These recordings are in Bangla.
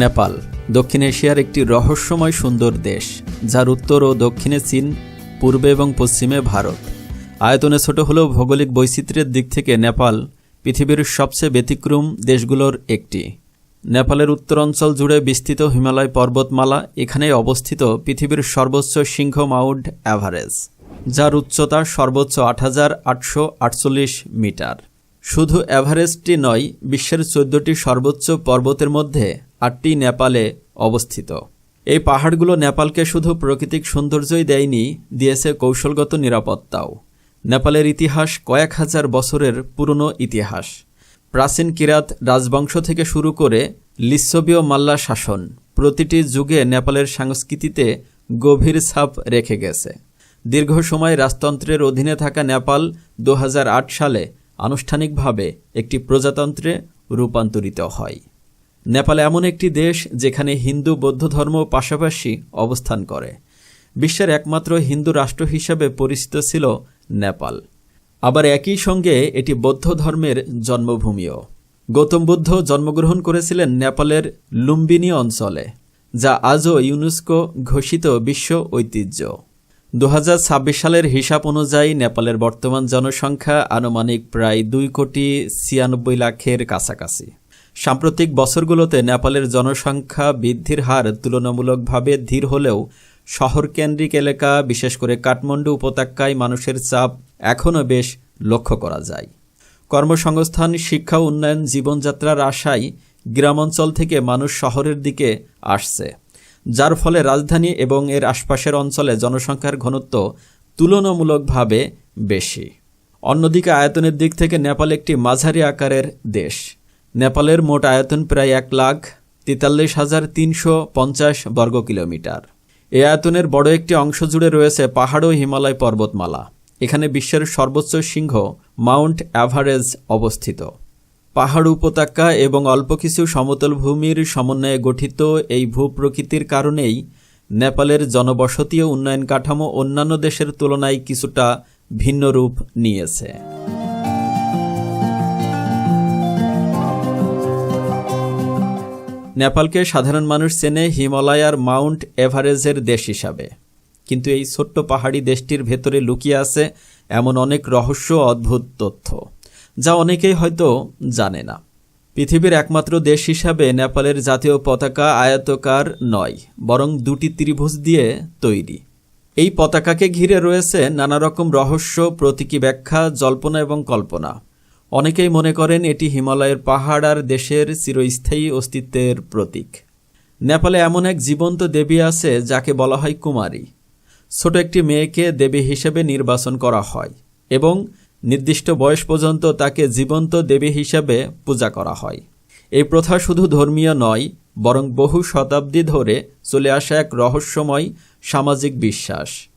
নেপাল, দক্ষিণ এশিয়ার একটি রহস্যময় সুন্দর দেশ, যার উত্তর ও দক্ষিণে চীন, পূর্বে এবং পশ্চিমে ভারত। আয়তনে ছোট হলেও ভৌগোলিক বৈচিত্র্যের দিক থেকে নেপাল পৃথিবীর সবচেয়ে ব্যতিক্রম দেশগুলোর একটি। নেপালের উত্তরাঞ্চল জুড়ে বিস্তৃত হিমালয় পর্বতমালা এখানে অবস্থিত পৃথিবীর সর্বোচ্চ সিংহ মাউন্ট অ্যাভারেজ যার উচ্চতা সর্বোচ্চ আট হাজার আটশো আটচল্লিশ মিটার। শুধু এভারেস্টটি নয়, বিশ্বের চোদ্দটি সর্বোচ্চ পর্বতের মধ্যে আটটি নেপালে অবস্থিত। এই পাহাড়গুলো নেপালকে শুধু প্রাকৃতিক সৌন্দর্যই দেয়নি, দিয়েছে কৌশলগত নিরাপত্তাও। নেপালের ইতিহাস কয়েক হাজার বছরের পুরনো ইতিহাস। প্রাচীন কিরাত রাজবংশ থেকে শুরু করে লিচ্ছবীয় মাল্লা শাসন প্রতিটি যুগে নেপালের সংস্কৃতিতে গভীর ছাপ রেখে গেছে। দীর্ঘ সময় রাজতন্ত্রের অধীনে থাকা নেপাল দু হাজার আট সালে আনুষ্ঠানিকভাবে একটি প্রজাতন্ত্রে রূপান্তরিত হয়। নেপাল এমন একটি দেশ যেখানে হিন্দু বৌদ্ধ ধর্ম পাশাপাশি অবস্থান করে। বিশ্বের একমাত্র হিন্দু রাষ্ট্র হিসেবে পরিচিত ছিল নেপাল। আবার একই সঙ্গে এটি বৌদ্ধ ধর্মের জন্মভূমিও। গৌতম বুদ্ধ জন্মগ্রহণ করেছিলেন নেপালের লুম্বিনী অঞ্চলে, যা আজও ইউনেস্কো ঘোষিত বিশ্ব ঐতিহ্য। দু হাজার ছাব্বিশ সালের হিসাব অনুযায়ী নেপালের বর্তমান জনসংখ্যা আনুমানিক প্রায় দুই কোটি ছিয়ানব্বই লাখের কাছাকাছি। সাম্প্রতিক বছরগুলোতে নেপালের জনসংখ্যা বৃদ্ধির হার তুলনামূলকভাবে ধীর হলেও শহরকেন্দ্রিক এলাকা, বিশেষ করে কাঠমান্ডু উপত্যকায় মানুষের চাপ এখনও বেশ লক্ষ্য করা যায়। কর্মসংস্থান, শিক্ষা, উন্নয়ন, জীবনযাত্রার আশায় গ্রামাঞ্চল থেকে মানুষ শহরের দিকে আসছে। যার ফলে রাজধানী এবং এর আশপাশের অঞ্চলে জনসংখ্যার ঘনত্ব তুলনামূলকভাবে বেশি। অন্যদিকে আয়তনের দিক থেকে নেপাল একটি মাঝারি আকারের দেশ। নেপালের মোট আয়তন প্রায় এক লাখ তেতাল্লিশ হাজার তিনশো পঞ্চাশ বর্গ কিলোমিটার। এ আয়তনের বড় একটি অংশ জুড়ে রয়েছে পাহাড় ও হিমালয় পর্বতমালা। এখানে বিশ্বের সর্বোচ্চ সিংহ, মাউন্ট অ্যাভারেজ, অবস্থিত। পাহাড় উপত্যকা এবং অল্প কিছু সমতল ভূমির সমন্বয়ে গঠিত এই ভূপ্রকৃতির কারণেই নেপালের জনবসতি ও উন্নয়ন কাঠামো অন্যান্য দেশের তুলনায় কিছুটা ভিন্ন রূপ নিয়েছে। নেপালকে সাধারণ মানুষ চেনে হিমালয়ার মাউন্ট এভারেজের দেশ হিসাবে। কিন্তু এই ছোট্ট পাহাড়ি দেশটির ভেতরে লুকিয়ে আছে এমন অনেক রহস্য অদ্ভুত তথ্য, যা অনেকেই হয়তো জানে না। পৃথিবীর একমাত্র দেশ হিসাবে নেপালের জাতীয় পতাকা আয়তকার নয়, বরং দুটি ত্রিভুজ দিয়ে তৈরি। এই পতাকাকে ঘিরে রয়েছে নানা রকম রহস্য, প্রতীকী ব্যাখ্যা, জল্পনা এবং কল্পনা। অনেকেই মনে করেন এটি হিমালয়ের পাহাড় আর দেশের চিরস্থায়ী অস্তিত্বের প্রতীক। নেপালে এমন এক জীবন্ত দেবী আছে যাকে বলা হয় কুমারী। ছোট একটি মেয়েকে দেবী হিসেবে নির্বাচন করা হয় এবং নির্দিষ্ট বয়স পর্যন্ত তাকে জীবন্ত দেবী হিসেবে পূজা করা হয়। এই প্রথা শুধু ধর্মীয় নয়, বরং বহু শতাব্দী ধরে চলে আসা এক রহস্যময় সামাজিক বিশ্বাস।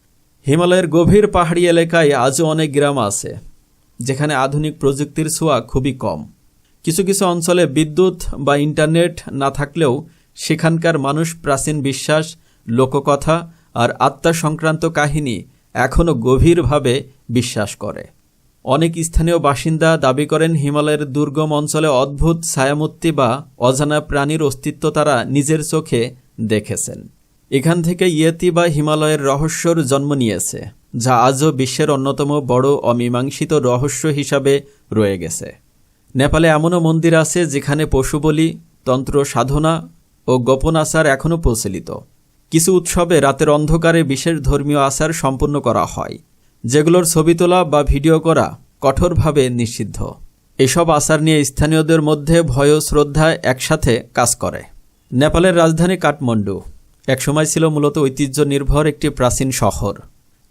হিমালয়ের গভীর পাহাড়ি এলাকায় আজও অনেক গ্রাম আছে। যেখানে আধুনিক প্রযুক্তির ছোঁয়া খুবই কম। কিছু কিছু অঞ্চলে বিদ্যুৎ বা ইন্টারনেট না থাকলেও সেখানকার মানুষ প্রাচীন বিশ্বাস, লোককথা আর আত্মা সংক্রান্ত কাহিনী এখনও গভীরভাবে বিশ্বাস করে। অনেক স্থানীয় বাসিন্দা দাবি করেন হিমালয়ের দুর্গম অঞ্চলে অদ্ভুত ছায়ামূর্তি বা অজানা প্রাণীর অস্তিত্ব তারা নিজের চোখে দেখেছেন। এখান থেকে ইয়েতি বা হিমালয়ের রহস্যর জন্ম নিয়েছে। যা আজও বিশ্বের অন্যতম বড় অমীমাংসিত রহস্য হিসাবে রয়ে গেছে। নেপালে এমনও মন্দির আছে যেখানে পশু বলি, তন্ত্র সাধনা ও গোপন আচার এখনও প্রচলিত। কিছু উৎসবে রাতের অন্ধকারে বিশেষ ধর্মীয় আচার সম্পন্ন করা হয়, যেগুলোর ছবি তোলা বা ভিডিও করা কঠোরভাবে নিষিদ্ধ। এসব আচার নিয়ে স্থানীয়দের মধ্যে ভয় ও শ্রদ্ধা একসাথে কাজ করে। নেপালের রাজধানী কাঠমান্ডু একসময় ছিল মূলত ঐতিহ্য নির্ভর একটি প্রাচীন শহর।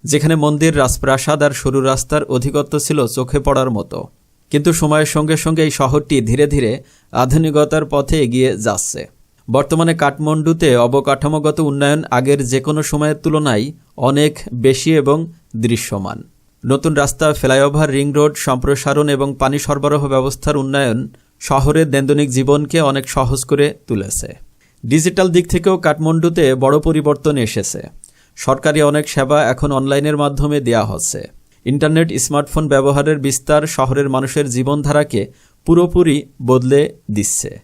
যেখানে মন্দির, রাজপ্রাসাদ আর সরু রাস্তার অধিকত্ব ছিল চোখে পড়ার মতো। কিন্তু সময়ের সঙ্গে সঙ্গে এই শহরটি ধীরে ধীরে আধুনিকতার পথে এগিয়ে যাচ্ছে। বর্তমানে কাঠমান্ডুতে অবকাঠামোগত উন্নয়ন আগের যে কোনো সময়ের তুলনায় অনেক বেশি এবং দৃশ্যমান। নতুন রাস্তা, ফ্লাইওভার, রিং রোড, সম্প্রসারণ এবং পানি সরবরাহ ব্যবস্থার উন্নয়ন শহরের দৈনন্দিন জীবনকে অনেক সহজ করে তুলেছে। ডিজিটাল দিক থেকেও কাঠমান্ডুতে বড় পরিবর্তন এসেছে। সরকারি অনেক সেবা এখন অনলাইনের মাধ্যমে দেয়া হচ্ছে। ইন্টারনেট, স্মার্টফোন ব্যবহারের বিস্তার শহরের মানুষের জীবনধারাকে পুরোপুরি বদলে দিচ্ছে।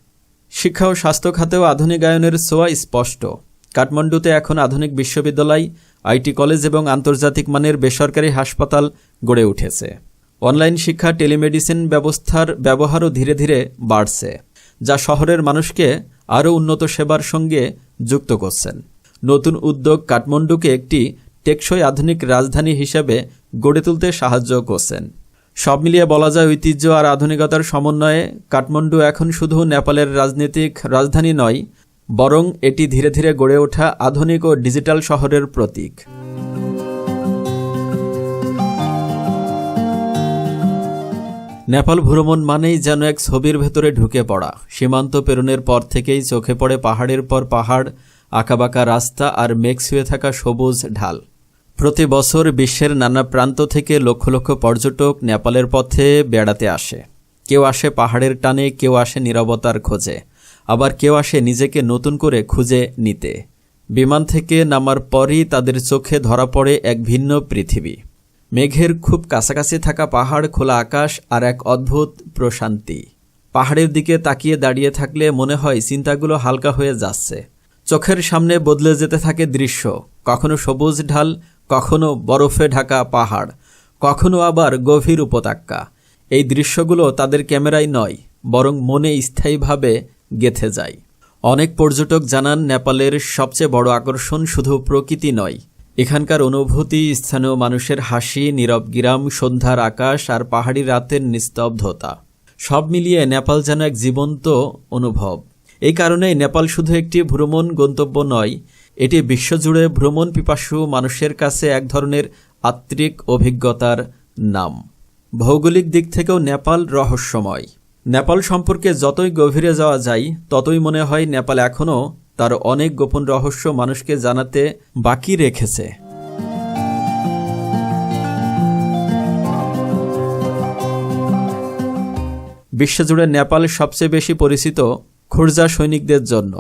শিক্ষা ও স্বাস্থ্য খাতেও আধুনিকায়নের ছোঁয়া স্পষ্ট। কাঠমান্ডুতে এখন আধুনিক বিশ্ববিদ্যালয়, আইটি কলেজ এবং আন্তর্জাতিক মানের বেসরকারি হাসপাতাল গড়ে উঠেছে। অনলাইন শিক্ষা, টেলিমেডিসিন ব্যবস্থার ব্যবহারও ধীরে ধীরে বাড়ছে, যা শহরের মানুষকে আরও উন্নত সেবার সঙ্গে যুক্ত করছেন। নতুন উদ্যোগ কাঠমান্ডুকে একটি টেকসই আধুনিক রাজধানী হিসেবে গড়ে তুলতে সাহায্য করছেন। সব মিলিয়ে বলা যায় ঐতিহ্য আর আধুনিকতার সমন্বয়ে কাঠমান্ডু এখন শুধু নেপালের রাজনৈতিক রাজধানী নয়, বরং এটি ধীরে ধীরে গড়ে ওঠা আধুনিক ও ডিজিটাল শহরের প্রতীক। নেপাল ভ্রমণ মানেই যেন এক ছবির ভেতরে ঢুকে পড়া। সীমান্ত পেরোনের পর থেকেই চোখে পড়ে পাহাড়ের পর পাহাড় আঁকাবাঁকা রাস্তা আর মেঘ ছুঁয়ে থাকা সবুজ ঢাল। প্রতি বছর বিশ্বের নানা প্রান্ত থেকে লক্ষ লক্ষ পর্যটক নেপালের পথে বেড়াতে আসে। কেউ আসে পাহাড়ের টানে, কেউ আসে নীরবতার খোঁজে। আবার কেউ আসে নিজেকে নতুন করে খুঁজে নিতে। বিমান থেকে নামার পরই তাদের চোখে ধরা পড়ে এক ভিন্ন পৃথিবী। মেঘের খুব কাছাকাছি থাকা পাহাড়, খোলা আকাশ আর এক অদ্ভুত প্রশান্তি। পাহাড়ের দিকে তাকিয়ে দাঁড়িয়ে থাকলে মনে হয় চিন্তাগুলো হালকা হয়ে যাচ্ছে। চোখের সামনে বদলে যেতে থাকে দৃশ্য। কখনো সবুজ ঢাল, কখনো বরফে ঢাকা পাহাড়, কখনো আবার গভীর উপত্যকা। এই দৃশ্যগুলো তাদের ক্যামেরায় নয়, বরং মনে স্থায়ীভাবে গেথে যায়। অনেক পর্যটক জানান, নেপালের সবচেয়ে বড় আকর্ষণ শুধু প্রকৃতি নয়, এখানকার অনুভূতি, স্থানীয় মানুষের হাসি, নীরব গিরাম, সন্ধ্যার আকাশ আর পাহাড়ি রাতের নিস্তব্ধতা। সব মিলিয়ে নেপাল যেন এক জীবন্ত অনুভব। এই কারণেই নেপাল শুধু একটি ভ্রমণ গন্তব্য নয়, এটি বিশ্বজুড়ে ভ্রমণ পিপাসু মানুষের কাছে এক ধরনের আত্মিক অভিজ্ঞতার নাম। ভৌগোলিক দিক থেকেও নেপাল রহস্যময়। নেপাল সম্পর্কে যতই গভীরে যাওয়া যায়, ততই মনে হয় নেপাল এখনও তার অনেক গোপন রহস্য মানুষকে জানাতে বাকি রেখেছে। বিশ্বজুড়ে নেপাল সবচেয়ে বেশি পরিচিত খুরজা সৈনিকদের জন্য,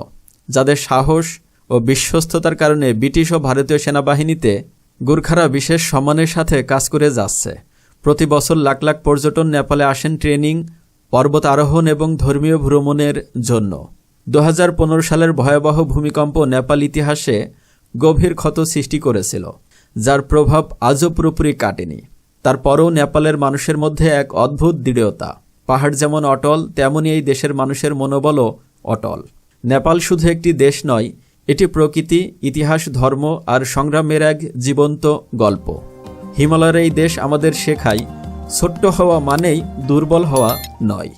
যাদের সাহস ও বিশ্বস্ততার কারণে ব্রিটিশ ও ভারতীয় সেনাবাহিনীতে গুর্খারা বিশেষ সম্মানের সাথে কাজ করে যাচ্ছে। প্রতি বছর লাখ লাখ পর্যটন নেপালে আসেন ট্রেনিং পর্বত আরোহণ এবং ধর্মীয় ভ্রমণের জন্য। দু হাজার পনেরো সালের ভয়াবহ ভূমিকম্প নেপাল ইতিহাসে গভীর ক্ষত সৃষ্টি করেছিল, যার প্রভাব আজও পুরোপুরি কাটেনি। তারপরও নেপালের মানুষের মধ্যে এক অদ্ভুত দৃঢ়তা। পাহাড় যেমন অটল তেমনই এই দেশের মানুষের মনোবলও অটল। নেপাল শুধু একটি দেশ নয়, এটি প্রকৃতি, ইতিহাস, ধর্ম আর সংগ্রামের এক জীবন্ত গল্প। হিমালয়ের এই দেশ আমাদের শেখায়, ছোট্ট হওয়া মানেই দুর্বল হওয়া নয়।